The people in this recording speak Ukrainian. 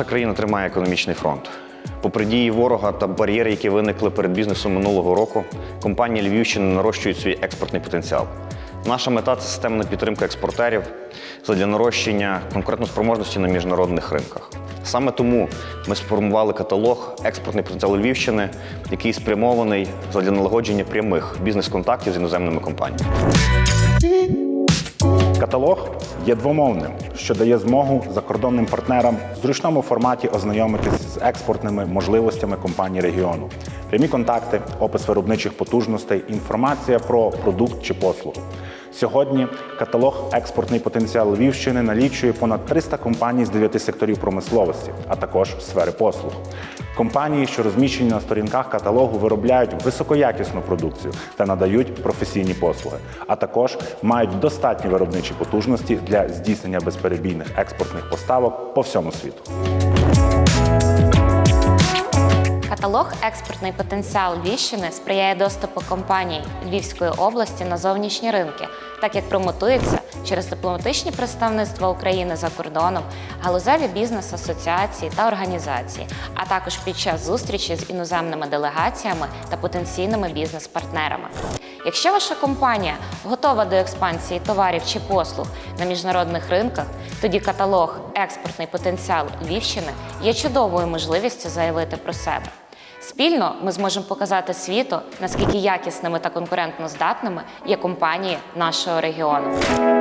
Наша країна тримає економічний фронт. Попри дії ворога та бар'єри, які виникли перед бізнесом минулого року, компанії Львівщини нарощують свій експортний потенціал. Наша мета це системна підтримка експортерів задля нарощення конкурентоспроможності на міжнародних ринках. Саме тому ми сформували каталог експортний потенціал Львівщини, який спрямований задля налагодження прямих бізнес-контактів з іноземними компаніями. Каталог є двомовним, що дає змогу закордонним партнерам в зручному форматі ознайомитись з експортними можливостями компаній регіону. Прямі контакти, опис виробничих потужностей, інформація про продукт чи послугу. Сьогодні каталог експортний потенціал Львівщини налічує понад 300 компаній з 9 секторів промисловості, а також сфери послуг. Компанії, що розміщені на сторінках каталогу, виробляють високоякісну продукцію та надають професійні послуги, а також мають достатні виробничі потужності для здійснення безперебійних експортних поставок по всьому світу. Каталог Експортний потенціал Львівщини сприяє доступу компаній Львівської області на зовнішні ринки, так як промотується через дипломатичні представництва України за кордоном, галузеві бізнес-асоціації та організації, а також під час зустрічі з іноземними делегаціями та потенційними бізнес-партнерами. Якщо ваша компанія готова до експансії товарів чи послуг на міжнародних ринках, тоді каталог Експортний потенціал Львівщини є чудовою можливістю заявити про себе. Спільно ми зможемо показати світу, наскільки якісними та конкурентно здатними є компанії нашого регіону.